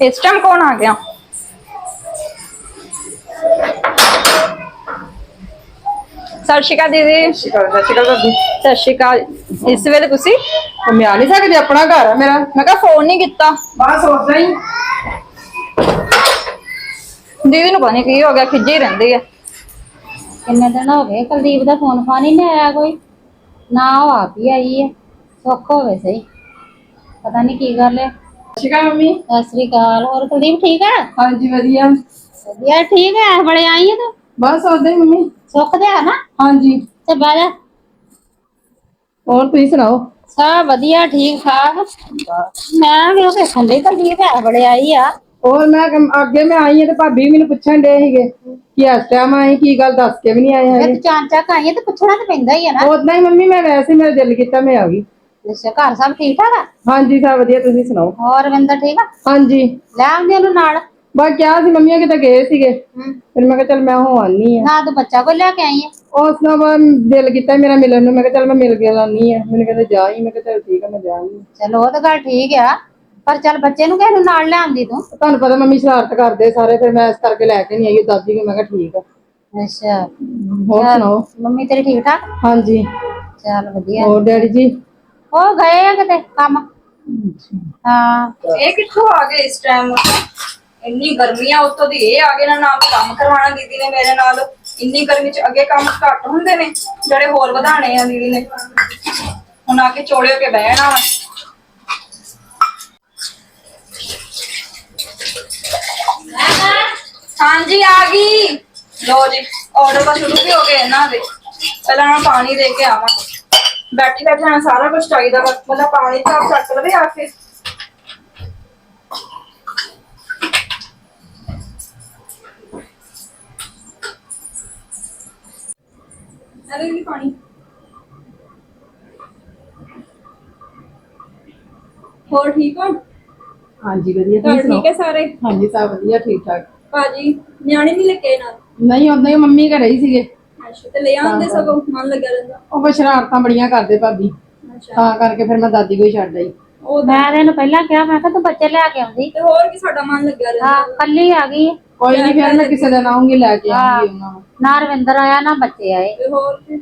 ਇਸ ਟਾਈਮ ਕੌਣ ਆ ਗਿਆ? ਸਤਿ ਸ਼੍ਰੀ ਅਕਾਲ ਦੀਦੀ। ਦਾ ਸ਼ਿਕਲ ਦਾ ਸਤਿ ਸ਼੍ਰੀ ਅਕਾਲ ਇਸ ਵੇਲੇ ਤੁਸੀਂ? ਮੈਂ ਆ ਨਹੀਂ ਸਕਦੀ ਆਪਣਾ ਘਰ ਆ ਮੇਰਾ। ਮੈਂ ਕਿਹਾ ਫੋਨ ਨਹੀਂ ਕੀਤਾ। ਬਸ ਉਦਾਂ ਹੀ। ਦੀਦੀ ਨੂੰ ਪਤਾ ਨਹੀਂ ਕੀ ਹੋ ਗਿਆ ਖਿੱਜੀ ਰਹਿੰਦੀ ਹੈ ਕਿੰਨੇ ਦਿਨ ਹੋ ਗਏ ਕੁਲਦੀਪ ਦਾ ਫੋਨ ਫਾਨ ਹੀ ਨਹੀਂ ਆਇਆ ਕੋਈ। ਨਾ ਉਹ ਆਪ ਹੀ ਆਈ ਹੈ ਸੁੱਖ ਹੋਵੇ ਸਹੀ। ਪਤਾ ਨਹੀਂ ਕੀ ਗੱਲ ਹੈ ਸ਼ਿਕਾ ਮੰਮੀ? ਸਤਿ ਸ੍ਰੀ ਅਕਾਲ। ਹੋਰ ਕੁਲਦੀਪ ਠੀਕ ਹੈ ਹਾਂਜੀ ਵਧੀਆ। ਵਧੀਆ ਠੀਕ ਹੈ ਬੜੇ ਆਈ ਹੈ ਤੂੰ? ਬਸ ਹੀ ਮੰਮੀ। ਸੁੱਖ ਦੇ ਆ ਨਾ? ਹਾਂਜੀ। ਤੇ ਬਹਿ ਜਾ। ਹੋਰ ਤੁਸੀਂ ਸੁਣਾਓ? ਸਭ ਵਧੀਆ ਠੀਕ ਠਾਕ। ਮੈਂ ਵੀ ਉਹ ਵੇਖਣ ਲਈ ਕੁਲਦੀਪ ਹੈ ਬੜੇ ਆਈ ਆ। ਹੋਰ ਮੈਂ ਅੱਗੇ ਮੈਂ ਆਈ ਹਾਂ ਤੇ ਭਾਬੀ ਮੈਨੂੰ ਪੁੱਛਣ ਦੇ ਸੀਗੇ ਕਿ ਇਸ ਟਾਈਮ ਆਈ ਕੀ ਗੱਲ ਦੱਸ ਕੇ ਵੀ ਨਹੀਂ ਆਏ ਮੈਂ ਹੈਗੇ। ਤੂੰ ਚਾਂ ਚਾਂ ਆਈ ਹੈ ਤੇ ਪੁੱਛਣਾ ਤਾਂ ਪੈਂਦਾ ਹੀ ਹੈ ਨਾ। ਉਦਾਂ ਹੀ ਮੰਮੀ ਮੈਂ ਵੈਸੇ ਹੀ ਮੇਰਾ ਦਿਲ ਕੀਤਾ ਮੈਂ ਆ ਗਈ। ਅੱਛਾ ਘਰ ਸਭ ਠੀਕ ਠਾਕ ਆ? ਹਾਂਜੀ ਸਭ ਵਧੀਆ ਤੁਸੀਂ ਸੁਣਾਓ? ਹੋਰ ਰਵਿੰਦਰ ਠੀਕ ਆ? ਹਾਂਜੀ। ਲੈ ਆਉਂਦੇ ਉਹਨੂੰ ਨਾਲ? ਬਸ ਕਿਹਾ ਸੀ ਮੰਮੀ ਕਿਤੇ ਗਏ ਸੀਗੇ। ਫਿਰ ਮੈਂ ਕਿਹਾ ਚੱਲ ਮੈਂ ਹੋ ਆਨੀ ਆ। ਨਾ ਤੂੰ ਬੱਚਾ ਕੋਈ ਲੈ ਕੇ ਆਈ ਹੈ ਉਸ ਤੋਂ ਬਾਅਦ ਦਿਲ ਕੀਤਾ ਮੇਰਾ ਮਿਲਣ ਨੂੰ। ਮੈਂ ਕਿਹਾ ਚੱਲ ਮੈਂ ਮਿਲ ਕੇ ਲਾਨੀ ਆ। ਮੈਨੂੰ ਕਹਿੰਦੇ ਜਾ ਹੀ। ਮੈਂ ਕਿਹਾ ਚੱਲ ਠੀਕ ਆ ਮੈਂ ਜਾਣੀ ਚਲੋ ਉਹ ਤਾਂ ਗੱਲ ਠੀਕ ਆ। ਪਰ ਚੱਲ ਬੱਚੇ ਨੂੰ ਕਿਸੇ ਨੂੰ ਨਾਲ ਲੈ ਆਉਂਦੀ ਤੂੰ। ਤੁਹਾਨੂੰ ਪਤਾ ਮੰਮੀ ਸ਼ਰਾਰਤ ਕਰਦੇ ਸਾਰੇ। ਫਿਰ ਮੈਂ ਇਸ ਕਰਕੇ ਲੈ ਕੇ ਨਹੀਂ ਆਈ। ਦਾਦੀ ਨੂੰ ਮੈਂ ਕਿਹਾ ਠੀਕ ਆ। ਅੱਛਾ। ਹੋਰ ਸੁਣਾਓ? ਮੰਮੀ ਤੇਰੀ ਠੀਕ ਠਾਕ? ਹਾਂਜੀ। ਚੱਲ ਵਧੀਆ। ਹੋਰ ਡੈਡੀ ਜੀ? ਉਹ ਗਏ ਆ ਕਿਤੇ ਕੰਮ? ਹਾਂ। ਇਹ ਕਿੱਥੋਂ ਆ ਗਏ ਇਸ ਟਾਈਮ ਇੰਨੀ ਗਰਮੀ ਆ ਉੱਤੋਂ ਦੀ ਇਹ ਆ ਗਏ ਨਾ ਨਾ ਕੰਮ ਕਰਵਾਉਣਾ ਦੀਦੀ ਨੇ ਮੇਰੇ ਨਾਲ। ਇੰਨੀ ਗਰਮੀ ਚ ਅੱਗੇ ਕੰਮ ਘੱਟ ਹੁੰਦੇ ਨੇ ਜਿਹੜੇ ਹੋਰ ਵਧਾਣੇ ਆ ਦੀਦੀ ਨੇ। ਹੁਣ ਆ ਕੇ ਚੋੜੇ ਹੋ ਕੇ ਬਹਿਣਾ ਵਾ। ਹਾਂਜੀ ਆ ਗਈ। ਲੋ ਜੀ ਆਰਡਰ ਤਾਂ ਸ਼ੁਰੂ ਵੀ ਹੋ ਗਏ ਇਹਨਾਂ ਦੇ। ਪਹਿਲਾਂ ਮੈਂ ਪਾਣੀ ਦੇ ਕੇ ਆਵਾਂ। ਬੈਠੇ ਬੈਠੇ ਨਾ ਸਾਰਾ ਕੁਝ ਚਾਹੀਦਾ ਬਸ ਬੰਦਾ ਪਾਣੀ ਤਾਂ ਚੱਕ ਲਵੇ ਆ ਕੇ। ਅਰੇ ਵੀ ਪਾਣੀ। ਹੋਰ ਠੀਕ ਹੋ? ਹਾਂਜੀ ਵਧੀਆ ਘਰ ਤੁਸੀਂ ਠੀਕ ਹੈ ਸੁਣਾਓ ਸਾਰੇ? ਹਾਂਜੀ ਸਭ ਵਧੀਆ ਠੀਕ ਠਾਕ ਭਾਜੀ ਨਿਆਣੇ ਨਹੀਂ ਲੱਗੇ ਨਾਲ? ਨਹੀਂ ਉਦਾਂ ਹੀ ਮੰਮੀ ਘਰੇ ਹੀ ਸੀਗੇ। ਅੱਛਾ ਤੇ ਲੈ ਆਉਂਦੇ ਸਗੋਂ ਮਨ ਲੱਗਿਆ ਰਹਿੰਦਾ? ਉਹ ਫਿਰ ਸ਼ਰਾਰਤਾਂ ਬੜੀਆਂ ਕਰਦੇ ਭਾਬੀ। ਅੱਛਾ। ਤਾਂ ਕਰਕੇ ਫਿਰ ਮੈਂ ਦਾਦੀ ਕੋਈ ਛੱਡ ਆਈ ਉਹ ਮੈਂ ਤੈਨੂੰ ਪਹਿਲਾਂ ਕਿਹਾ ਮੈਂ ਕਿਹਾ ਤੂੰ ਬੱਚੇ ਲੈ ਕੇ ਆਉਂਦੀ। ਤੇ ਹੋਰ ਕੀ ਸਾਡਾ ਮਨ ਲੱਗਿਆ ਰਹਿੰਦਾ? ਹਾਂ ਕੱਲੀ ਆ ਗਈ। ਕੋਈ ਨਹੀਂ ਫਿਰ ਮੈਂ ਕਿਸੇ ਦਿਨ ਆਉਂਗੀ ਲੈ ਕੇ ਆਉਂਗੀ ਉਹਨਾਂ ਨੂੰ। ਨਾ ਰਵਿੰਦਰ ਆਇਆ ਨਾ ਬੱਚੇ ਆਏ। ਤੇ ਹੋਰ ਕੀ।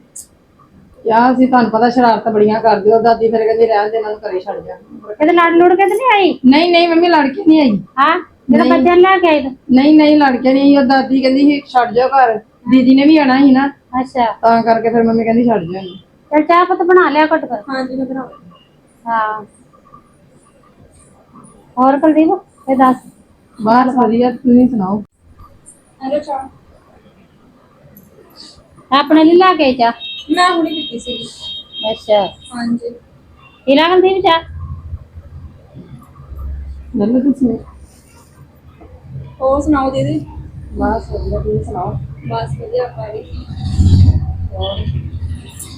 ਕਿਹਾ ਸੀ ਤੁਹਾਨੂੰ ਪਤਾ ਸ਼ਰਾਰਤਾਂ ਬੜੀਆਂ ਕਰਦੇ ਹੋ। ਦਾਦੀ ਫਿਰ ਕਹਿੰਦੀ ਰਹਿਣ ਦੇ ਇਹਨਾਂ ਨੂੰ ਘਰੇ ਛੱਡ ਜਾ। ਕਿਤੇ ਲੜ ਲੁੜ ਕੇ ਤੇ ਨਹੀਂ ਆਈ? ਨਹੀਂ ਨਹੀਂ ਮੰਮੀ ਲੜ ਕੇ ਨਹੀਂ ਆਈ। ਹਾਂ? ਜਦੋਂ ਬੱਚੇ ਨੂੰ ਲੈ ਕੇ ਆਈ ਤੂੰ? ਨਹੀਂ ਨਹੀਂ ਲੜ ਕੇ ਨਹੀਂ ਉਹ ਦਾਦੀ ਕਹਿੰਦੀ ਸੀ ਛੱਡ ਜਾਓ ਘਰ। ਦੀਦੀ ਨੇ ਵੀ ਆਣਾ ਸੀ ਨਾ। ਅੱਛਾ। ਤਾਂ ਕਰਕੇ ਫਿਰ ਮੰਮੀ ਕਹਿੰਦੀ ਛੱਡ ਇਹਨੂੰ। ਚਲ ਚਾਹ ਪਤ ਬਣਾ ਲਿਆ ਘਟ ਕਰ ਹਾਂਜੀ ਮੈਂ ਬਣਾਉਂਦੀ ਹਾਂ। ਹੋਰ ਕੁਲਦੀਪ ਇਹ ਦੱਸ। ਬਸ ਵਧੀਆ ਤੁਸੀਂ ਸੁਣਾਓ? ਹੈਲੋ ਚਾਹ। ਆਪਣੇ ਲਈ ਲੈ ਕੇ ਆਈ ਚਾਹ? ਮੈਂ ਹੁਣੀ ਪੀਤੀ ਸੀ। ਅੱਛਾ। ਹਾਂਜੀ ਪੀ ਲਾ ਕੁਲਦੀਪ ਚਾਹ। ਮੈਨੂੰ ਤੁਸੀਂ। ਹੋਰ ਸੁਣਾਓ ਦੀਦੀ? ਬਸ ਵਧੀਆ ਤੁਸੀਂ ਸੁਣਾਓ? ਬਸ ਵਧੀਆ ਆਪਾਂ ਵੀ। ਹੋਰ?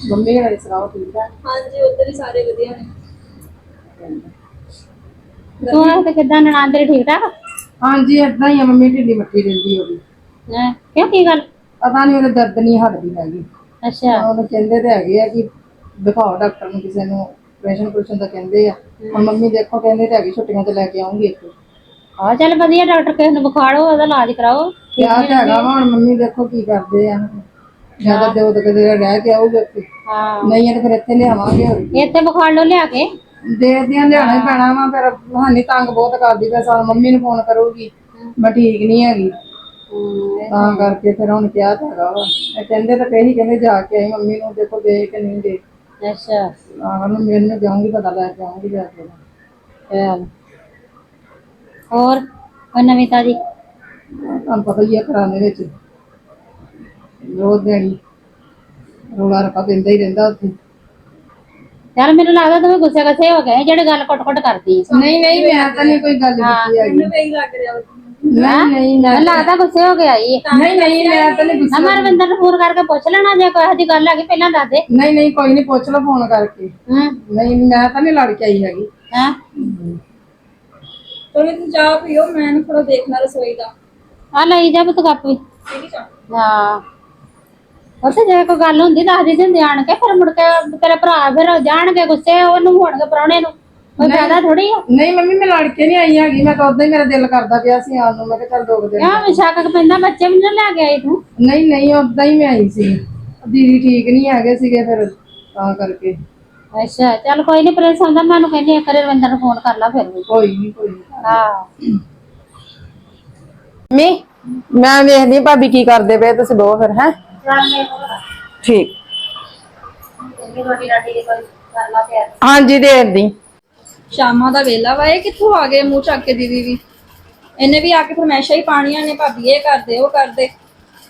ਮੰਮੀ ਘਰੇ ਸੁਣਾਓ ਠੀਕ ਆ? ਹਾਂਜੀ ਉੱਧਰ ਹੀ ਸਾਰੇ ਵਧੀਆ ਨੇ। ਤੂੰ ਆ ਤੇ ਕਿਦਾਂ ਨਨਾਣ ਤੇਰੀ ਠੀਕ ਠਾਕ? ਹਾਂਜੀ ਏਦਾਂ ਹੀ ਆ ਮੰਮੀ ਢਿੱਲੀ ਮੱਠੀ ਰਹਿੰਦੀ ਹੋਗੀ ਹੈਂ? ਕਿਉਂ ਕੀ ਗੱਲ? ਪਤਾ ਨਹੀਂ ਉਹਦੇ ਦਰਦ ਨਹੀਂ ਹਟਦੀ ਹੈਗੀ। ਅੱਛਾ। ਉਹਨੂੰ ਕਹਿੰਦੇ ਤੇ ਹੈਗੇ ਆ ਕਿ ਦਿਖਾਓ ਡਾਕਟਰ ਨੂੰ ਕਿਸੇ ਨੂੰ ਆਪਰੇਸ਼ਨ ਪੁਰਸ਼ਨ ਦਾ ਕਹਿੰਦੇ ਆ। ਹੁਣ ਮੰਮੀ ਦੇਖੋ ਕਹਿੰਦੇ ਤੇ ਹੈਗੀ ਛੁੱਟੀਆਂ ਤੇ ਲੈ ਕੇ ਆਉਂਗੀ ਇੱਕ ਆ ਚੱਲ ਵਧੀਆ ਡਾਕਟਰ ਕਿਸੇ ਨੂੰ ਵਿਖਾੜੋ ਉਹਦਾ ਇਲਾਜ ਕਰਾਓ। ਤੇ ਹੈਗਾ ਵਾ ਹੁਣ ਮੰਮੀ ਦੇਖੋ ਕੀ ਕਰਦੇ ਆ। ਜ਼ਿਆਦਾ ਦਿਓ ਤੇ ਕਿਤੇ ਰਹਿ ਕੇ ਆਊਗੇ ਉੱਥੇ। ਹਾਂ। ਨਹੀਂ ਆ ਤੇ ਫਿਰ ਇੱਥੇ ਲਿਆਵਾਂਗੇ ਹੋਰ। ਇੱਥੇ ਵਿਖਾੜ ਲਓ ਲਿਆ ਕੇ। ਦੇ ਦਿਆਂ ਲਿਆਣਾ ਹੀ ਪੈਣਾ ਵਾ ਫਿਰ ਹਾਨੀ ਤੰਗ ਬਹੁਤ ਕਰਦੀ ਫਿਰ ਸਾਲ ਮੰਮੀ ਨੂੰ ਫੋਨ ਕਰੂਗੀ ਮੈਂ ਠੀਕ ਨਹੀਂ ਹੈਗੀ। ਤਾਂ ਕਰਕੇ ਫਿਰ ਹੁਣ ਕਿਹਾ ਤਾਂ ਹੈਗਾ ਵਾ। ਇਹ ਕਹਿੰਦੇ ਤਾਂ ਕਹੀ ਕਹਿੰਦੇ ਜਾ ਕੇ ਆਈ ਮੰਮੀ ਨੂੰ ਦੇਖੋ ਦੇ ਕਿ ਨਹੀਂ ਦੇ। ਅੱਛਾ। ਆਹ ਨੂੰ ਮੈਨੂੰ ਜਾਊਂਗੀ ਪਤਾ ਲੈ ਕੇ ਆਉਂਗੀ ਜਾ ਕੇ। ਚੱਲ। ਹੋਰ ਕੋਈ ਨਵੀਂ ਤਾਜੀ? ਤੁਹਾਨੂੰ ਪਤਾ ਹੀ ਆ ਘਰਾਂ ਦੇ ਵਿੱਚ। ਰੋਜ਼ ਦਿਹਾੜੀ ਰੋਲਾ ਰੱਪਾ ਪੈਂਦਾ ਹੀ ਰਹਿੰਦਾ ਉੱਥੇ। ਚੱਲ ਮੈਨੂੰ ਲੱਗਦਾ ਤੂੰ ਗੁੱਸੇ ਗੱਸੇ ਹੋ ਗਏ ਜਿਹੜੇ ਗੱਲ ਕੁੱਟ-ਕੁੱਟ ਕਰਦੀ ਸੀ। ਨਹੀਂ ਨਹੀਂ ਮੈਂ ਤਾਂ ਨਹੀਂ ਕੋਈ ਗੱਲ ਕੀਤੀ ਹੈਗੀ। ਮੈਨੂੰ ਵੀ ਇਹੀ ਲੱਗ ਰਿਹਾ ਵਾ। ਨਹੀਂ ਨਹੀਂ ਮੈਂ- ਮੈਨੂੰ ਲੱਗਦਾ ਗੁੱਸੇ ਹੋ ਗਿਆ ਈ ਨਹੀਂ ਨਹੀਂ ਮੈਂ ਤਾਂ ਨਹੀਂ ਗੁੱਸਾ ਨਾ ਰਵਿੰਦਰ ਨੂੰ ਫੋਨ ਕਰਕੇ ਪੁੱਛ ਲੈਣਾ ਜੇ ਕੋਈ ਇਹੋ ਜਿਹੀ ਗੱਲ ਹੈਗੀ ਪਹਿਲਾਂ ਦੱਸ ਦੇ। ਨਹੀਂ ਨਹੀਂ ਕੋਈ ਨਹੀਂ ਪੁੱਛ ਲਓ ਫੋਨ ਕਰਕੇ। ਹਾਂ। ਨਹੀਂ ਮੈਂ ਤਾਂ ਨਹੀਂ ਲੜ ਕੇ ਆਈ ਹੈਗੀ। ਹਾਂ? ਚਲੋ ਤੁਸੀਂ ਚਾਹ ਪੀਓ ਮੈਂ ਨਾ ਥੋੜਾ ਦੇਖਣਾ ਰਸੋਈ ਦਾ। ਆ ਲਈ ਜਾ ਪੁੱਤ ਕੱਪ ਵੀ। ਠੀਕ ਹੈ ਚਾਹ ਹਾਂ। ਉੱਥੇ ਜੇ ਕੋਈ ਗੱਲ ਹੁੰਦੀ ਦੱਸ ਦੇ ਦਿੰਦੇ ਆਣ ਕੇ ਫਿਰ ਮੁੜ ਕੇ ਤੇਰੇ ਭਰਾ ਫਿਰ ਜਾਣਗੇ ਗੁੱਸੇ ਉਹਨੂੰ ਹੋਣਗੇ ਪ੍ਰਾਹੁਣੇ ਨੂੰ। ਕੋਈ ਫਾਇਦਾ ਥੋੜੀ ਆ? ਨਹੀਂ ਮੰਮੀ ਮੈਂ ਲੜ ਕੇ ਨਹੀਂ ਆਈ ਹੈਗੀ ਮੈਂ ਤਾਂ ਉਦਾਂ ਹੀ ਮੇਰਾ ਦਿਲ ਕਰਦਾ ਪਿਆ ਸੀ ਆਉਣ ਨੂੰ ਮੈਂ ਕਿਹਾ ਚੱਲ ਦੋ ਕੁ ਦਿਨ ਆ ਵਿਸ਼ਾਖਕ ਪੈਂਦਾ ਬੱਚੇ ਵੀ ਨਾ ਲੈ ਕੇ ਆਈ ਤੂੰ। ਨਹੀਂ ਨਹੀਂ ਉਦਾਂ ਹੀ ਮੈਂ ਆਈ ਸੀ। ਦੀਦੀ ਠੀਕ ਨਹੀਂ ਹੈਗੇ ਸੀਗੇ ਫਿਰ ਤਾਂ ਕਰਕੇ। ਅੱਛਾ ਚੱਲ ਕੋਈ ਨਹੀਂ ਪ੍ਰਿੰਸ ਆਉਂਦਾ ਮੈਂ ਉਹਨੂੰ ਕਹਿੰਦੀ ਇੱਕ ਵਾਰੀ ਰਵਿੰਦਰ ਨੂੰ ਫੋਨ ਕਰ ਲਾ ਫਿਰ ਵੀ। ਕੋਈ ਨਹੀਂ ਕੋਈ ਨੀ। ਹਾਂ। ਮੀ ਮੈਂ ਵੇਖਦੀ ਆਂ ਭਾਬੀ ਕੀ ਕਰਦੇ ਪਏ ਤੁਸੀਂ ਦੋ ਫਿਰ ਹੈ? ਠੀਕ। ਰੋਟੀ ਰਾਟੀ ਦੀ ਕੋਈ ਕਰ ਲਾ ਪਿਆ ਹਾਂਜੀ ਦੇਰਦੀ ਸ਼ਾਮਾਂ ਦਾ ਵੇਲਾ ਵਾ ਇਹ ਕਿੱਥੋਂ ਆ ਗਏ ਮੂੰਹ ਚੱਕ ਕੇ ਦੀਦੀ ਵੀ? ਇਹਨੇ ਵੀ ਆ ਕੇ ਫਰਮੈਸ਼ਾਂ ਹੀ ਪਾਣੀਆਂ ਨੇ ਭਾਬੀ ਇਹ ਕਰਦੇ ਉਹ ਕਰਦੇ।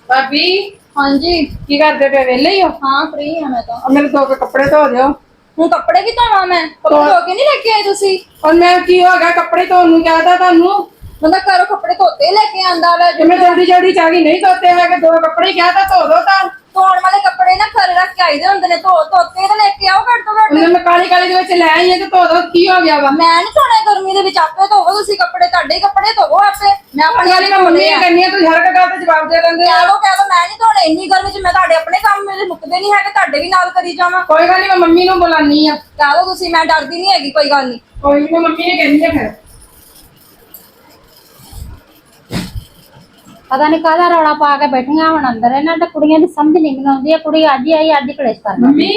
ਭਾਬੀ? ਹਾਂਜੀ। ਕੀ ਕਰਦੇ ਪਏ ਵਿਹਲੇ ਹੀ ਹੋ? ਹਾਂ ਫ੍ਰੀ ਹਾਂ ਮੈਂ ਤਾਂ। ਆ ਮੇਰੇ ਦੋ ਕੁ ਕੱਪੜੇ ਧੋ ਦਿਓ। ਹੁਣ ਕੱਪੜੇ ਕੀ ਧੋਵਾਂ ਮੈਂ? ਕੱਪੜੇ ਧੋ ਕੇ ਨਹੀਂ ਲੈ ਕੇ ਆਏ ਤੁਸੀਂ? ਔਰ ਮੈਂ ਕੀ ਹੋ ਗਿਆ? ਕੱਪੜੇ ਧੋਣ ਨੂੰ ਕਹਤਾ ਤੁਹਾਨੂੰ। ਬੰਦਾ ਘਰੋਂ ਕੱਪੜੇ ਧੋਤੇ ਲੈ ਕੇ ਆਂਦਾ ਵਾ ਜੇ ਮੈਂ ਜਲਦੀ ਜਲਦੀ ਚਾਹ ਨਹੀਂ ਧੋਤੇ ਹੈਗੇ ਦੋ ਕੱਪੜੇ ਕਹਤਾ ਧੋ ਦੋ ਤਾਂ। ਧੋਣ ਵਾਲੇ ਕੱਪੜੇ ਨਾ ਘਰੇ ਰੱਖ ਕੇ ਆਈਦੇ ਹੁੰਦੇ ਨੇ ਧੋ ਧੋਤੇ ਤੇ ਲੈ ਕੇ ਆਓ ਘੱਟ ਤੋਂ ਘੱਟ। ਉਹਨੇ ਮੈਂ ਕਾਲੀ ਕਾਲੀ ਦੇ ਵਿੱਚ ਲੈ ਆਈ ਹਾਂ ਤੇ ਧੋ ਦੋ ਕੀ ਹੋ ਗਿਆ ਵਾ? ਮੈਂ ਨਹੀਂ ਧੋਣੇ ਗਰਮੀ ਦੇ ਵਿੱਚ ਆਪੇ ਧੋਵੋ ਤੁਸੀਂ ਕੱਪੜੇ ਤੁਹਾਡੇ ਹੀ ਕੱਪੜੇ ਧੋਵੋ ਆਪੇ। ਮੈਂ ਆਪਣੇ ਵਾਲੀ ਮੰਮੀ ਕਰਨੀ ਆ ਤੁਸੀਂ ਹਰ ਇੱਕ ਗੱਲ ਤੇ ਜਵਾਬ ਦੇ ਦਿੰਦੇ ਕਹਿ ਆ ਲੋ ਕਹਿ ਲੋ ਮੈਂ ਨਹੀਂ ਧੋਣੇ ਇੰਨੀ ਗਰਮੀ 'ਚ ਮੈਂ ਤੁਹਾਡੇ ਆਪਣੇ ਕੰਮ ਮੇਰੇ ਮੁੱਕਦੇ ਨਹੀਂ ਹੈਗੇ ਤੁਹਾਡੇ ਵੀ ਨਾਲ ਕਰੀ ਜਾਵਾਂ। ਕੋਈ ਗੱਲ ਨਹੀਂ ਮੈਂ ਮੰਮੀ ਨੂੰ ਬੁਲਾਨੀ ਆ। ਕਹਿ ਲੋ ਤੁਸੀਂ ਮੈਂ ਡਰਦੀ ਨਹੀਂ ਹੈਗੀ ਕੋਈ ਗੱਲ ਨਹੀਂ ਕੋਈ ਨੀ ਮੈਂ ਮੰਮੀ ਨੇ ਕਹਿੰਦੀ ਆ ਫਿਰ। ਪਤਾ ਨਹੀਂ ਕਾਹਦਾ ਰੌਲਾ ਪਾ ਕੇ ਬੈਠੀਆਂ ਹੁਣ ਅੰਦਰ। ਇਹਨਾਂ ਤੇ ਕੁੜੀਆਂ ਦੀ ਸਮਝ ਨਹੀਂ ਮੈਨੂੰ ਆਉਂਦੀ ਇਹ ਕੁੜੀ ਅੱਜ ਹੀ ਆਈ ਅੱਜ ਹੀ ਕਲੇਸ਼ ਕਰਨਾ ਮੰਮੀ?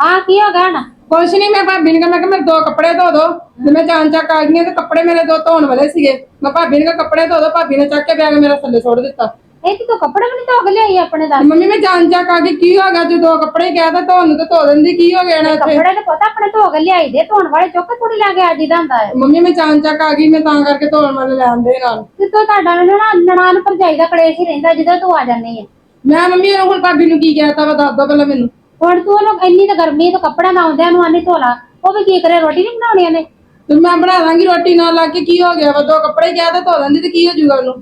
ਹਾਂ ਕੀ ਹੋ ਗਿਆ ਨਾ ਕੁਛ ਨਹੀਂ ਮੈਂ ਭਾਬੀ ਨੂੰ ਕਿਹਾ ਮੈਂ ਕਿ ਮੇਰੇ ਦੋ ਕੱਪੜੇ ਧੋ ਦੋ। ਤੇ ਮੈਂ ਜਾਣ ਚੱਕ ਆ ਤੇ ਕੱਪੜੇ ਮੇਰੇ ਦੋ ਧੋਣ ਵਾਲੇ ਸੀਗੇ। ਮੈਂ ਭਾਬੀ ਨੂੰ ਕਿਹਾ ਕੱਪੜੇ ਧੋ ਦੋ। ਭਾਬੀ ਨੇ ਚੱਕ ਕੇ ਬੈਗ ਮੇਰਾ ਥੱਲੇ ਸੁੱਟ ਦਿੱਤਾ। ਇਹ ਤੇ ਤੂੰ ਕੱਪੜੇ ਵੀ ਨਹੀਂ ਧੋ ਕੇ ਲਿਆਈ ਆਪਣੇ ਦਾ ਮੰਮੀ ਮੈਂ ਜਾਣ ਚੱਕ ਆ ਗਈ ਕੀ ਹੋ ਗਿਆ? ਜੇ ਦੋ ਕੱਪੜੇ ਕਿਹਾ ਤਾਂ ਧੋਣ ਨੂੰ ਤੇ ਧੋ ਦਿੰਦੀ ਕੀ ਹੋ ਗਿਆ ਨਾ ਇੱਥੇ ਕੱਪੜੇ ਤੇ ਪਤਾ ਆਪਣੇ ਧੋ ਕੇ ਲਿਆਈ ਦੇ ਧੋਣ ਵਾਲੇ ਚੁੱਕ ਕੇ ਥੋੜੀ ਲੈ ਕੇ ਅੱਜ ਹੀ ਦਾ ਹੁੰਦਾ ਹੈ। ਮੰਮੀ ਮੈਂ ਜਾਣ ਚੱਕ ਆ ਗਈ ਮੈਂ ਤਾਂ ਕਰਕੇ ਧੋਣ ਵਾਲੇ ਲੈ ਆਂਦੇ ਨਾਲ। ਤੇ ਤੂੰ ਤੁਹਾਡਾ ਨਾ ਨਨਾਣ ਭਰਜਾਈ ਦਾ ਕਲੇਸ਼ ਹੀ ਰਹਿੰਦਾ ਜਦੋਂ ਤੂੰ ਆ ਜਾਂਦੀ ਹੈ। ਮੈਂ ਮੰਮੀ ਨੂੰ ਹੁਣ ਭਾਬੀ ਨੂੰ ਕੀ ਕਹਿਤਾ ਵਾ ਦੱਸ ਦੋ ਪਹਿਲਾਂ ਮੈਨੂੰ। ਹੁਣ ਤੂੰ ਉਹਨੂੰ ਇੰਨੀ ਤਾਂ ਗਰਮੀ ਤੋਂ ਕੱਪੜਾ ਨਾ ਆਉਂਦਿਆਂ ਨੂੰ ਆਨੀ ਧੋ ਲਾ। ਉਹ ਵੀ ਕੀ ਕਰੇ ਰੋਟੀ ਨਹੀਂ ਬਣਾਉਣੀ ਉਹਨੇ? ਤੇ ਮੈਂ ਬਣਾ ਦਾਂਗੀ ਰੋਟੀ ਨਾਲ ਲਾ ਕੇ ਕੀ ਹੋ ਗਿਆ ਵਾ? ਦੋ ਕੱਪੜੇ ਕਿਹਾ ਤਾਂ ਧੋ ਦਿੰਦੀ ਤੇ ਕੀ ਹੋ ਜੂਗਾ ਉਹਨੂੰ?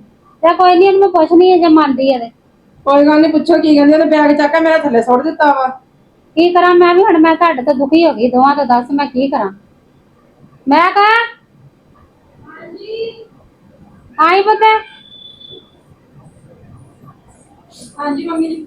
ਤੇ ਕੋਈ ਨਹੀਂ ਉਹਨੂੰ ਪੁੱਛਣੀ ਹੈ ਜੇ ਮੰਨਦੀ ਹੈ ਤੇ। ਕੋਈ ਗੱਲ ਨਹੀਂ ਪੁੱਛੋ ਕੀ ਕਹਿੰਦੇ ਉਹਨੇ ਬੈਗ ਚੱਕ ਮੇਰੇ ਥੱਲੇ ਸੁੱਟ ਦਿੱਤਾ ਵਾ। ਕੀ ਕਰਾਂ ਮੈਂ ਵੀ ਹੁਣ ਮੈਂ ਤੁਹਾਡੇ ਤੋਂ ਦੁਖੀ ਹੋ ਗਈ ਦੋਵਾਂ ਤੋਂ ਦੱਸ ਮੈਂ ਕੀ ਕਰਾਂ। ਮੈਂ ਕਹਾਂ? ਆਈ ਪਤਾ। ਹਾਂਜੀ ਮੰਮੀ ਜੀ।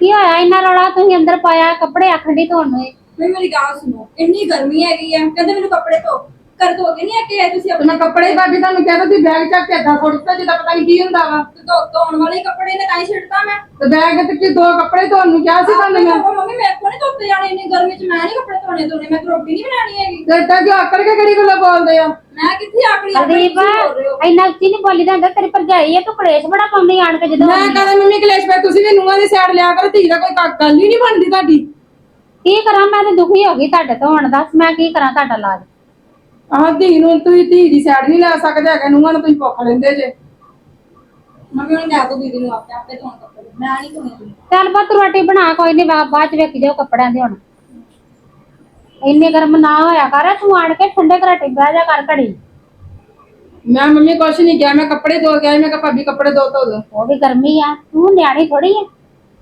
ਕੀ ਹੋਇਆ ਇੰਨਾ ਰੌਲਾ? ਤੁਸੀਂ ਅੰਦਰ ਪਾਇਆ ਕੱਪੜੇ ਆਖੜੀ ਧੋਣ ਨੂੰ ਇਹ। ਮੈਂ ਮੇਰੀ ਗੱਲ ਸੁਣੋ ਇੰਨੀ ਗਰਮੀ ਹੈਗੀ ਆ ਕਹਿੰਦੇ ਮੈਨੂੰ ਕੱਪੜੇ ਧੋ। ਕਰ ਧੋ ਕੇ ਨਹੀਂ ਆ ਕੇ ਤੁਸੀਂ ਮੈਂ ਕੱਪੜੇ ਹੀ ਭਾਬੀ ਤੁਹਾਨੂੰ ਕਹਿ ਤੁਸੀਂ ਬੈਗ ਚੱਕ ਕੇ ਏਦਾਂ ਸੁੱਟ ਦਿੱਤਾ ਜਿੱਦਾਂ ਪਤਾ ਨਹੀਂ ਕੀ ਹੁੰਦਾ ਵਾ। ਆਪਣੇ ਧੋ ਧੋਣ ਵਾਲੇ ਕੱਪੜੇ ਨੇ ਤਾਂ ਹੀ ਛੱਡਤਾ ਮੈਂ। ਤੇ ਬੈਗ ਤੇ ਕੀ ਦੋ ਕੱਪੜੇ ਤੁਹਾਨੂੰ ਕਿਹਾ ਸੀ ਤੁਹਾਨੂੰ ਮੈਂ। ਧੋਵੋ ਮੰਮੀ ਮੇਰੇ ਕੋਲ ਨਹੀਂ ਧੋਤੇ ਜਾਣੇ ਇੰਨੀ ਗਰਮੀ 'ਚ ਮੈਂ ਨਹੀਂ ਕੱਪੜੇ ਧੋਣੇ ਧੋਣੇ ਮੈਂ ਤਾਂ ਰੋਟੀ ਨਹੀਂ ਬਣਾਣੀ ਹੈਗੀ। ਤੇ ਏਦਾਂ ਕਿਉਂ ਆਕੜ ਕੇ ਕਿਹੜੀ ਗੱਲਾਂ ਬੋਲਦੇ ਆ ਮੈਂ ਕਿੱਥੇ ਆਕੜੀ ਕੁਲਦੀਪ ਇੰਨਾ ਉੱਚੀ ਨਹੀਂ ਬੋਲੀ ਦਾ ਹੁੰਦਾ ਤੇਰੀ ਭਰਜਾਈ ਹੈ ਤੂੰ ਕਲੇਸ਼ ਬੜਾ ਪਾਉਂਦੀ ਆਣ ਕੇ ਜਦੋਂ ਮੈਂ ਕਹਿੰਦਾ ਮੰਮੀ ਕਲੇਸ਼ ਪੈ ਤੁਸੀਂ ਵੀ ਨੂੰਹਾਂ ਦੀ ਸਾਈਡ ਲਿਆ ਕਰੋ ਧੀ ਦਾ ਕੋਈ ਗੱਲ ਹੀ ਨਹੀਂ ਬਣਦੀ ਤੁਹਾਡੀ। ਕੀ ਕਰਾਂ ਮੈਂ ਤੇ ਦੁਖੀ ਹੋ ਗਈ ਤੁਹਾਡੇ ਤੋਂ ਹੁਣ ਦੱਸ ਮੈਂ ਕੀ ਕਰਾਂ ਤੁਹਾਡਾ ਇਲਾਜ। ਆਹ ਧੀ ਨੂੰ ਤੁਸੀਂ ਧੀ ਦੀ ਸਾਈਡ ਨਹੀਂ ਲੈ ਸਕਦੇ ਹੈਗੇ ਨੂੰਹਾਂ ਨੂੰ ਤੁਸੀਂ ਭੁੱਖ ਲੈਂਦੇ ਜੇ। ਮੰਮੀ ਉਹਨੇ ਕਹਿ ਦੋ ਦੀਦੀ ਨੂੰ ਆਪੇ ਆਪੇ ਧੋਣ ਕੱਪੜੇ। ਮੈਂ ਨਹੀਂ ਧੋਣੇ ਚੱਲ ਪੁੱਤ ਰੋਟੀ ਬਣਾ ਕੋਈ ਨਹੀਂ ਬਾਅਦ ਚ ਵੇਖੀ ਜਾਓ ਕੱਪੜਿਆਂ ਦੇ ਹੁਣ। ਇੰਨੇ ਗਰਮ ਨਾ ਹੋਇਆ ਕਰ ਤੂੰ ਆਣ ਕੇ ਠੰਡੇ ਘਰਾਟੇ ਬਹਿ ਜਾ ਕਰ ਘੜੀ। ਮੈਂ ਮੰਮੀ ਕੁਛ ਨਹੀਂ ਕਿਹਾ ਮੈਂ ਕੱਪੜੇ ਧੋ ਕੇ ਆਈ ਮੈਂ ਕਿਹਾ ਭਾਬੀ ਕੱਪੜੇ ਧੋ ਧੋ ਦੋ। ਉਹ ਵੀ ਗਰਮੀ ਆ ਤੂੰ ਨਿਆਣੀ ਥੋੜੀ ਆ।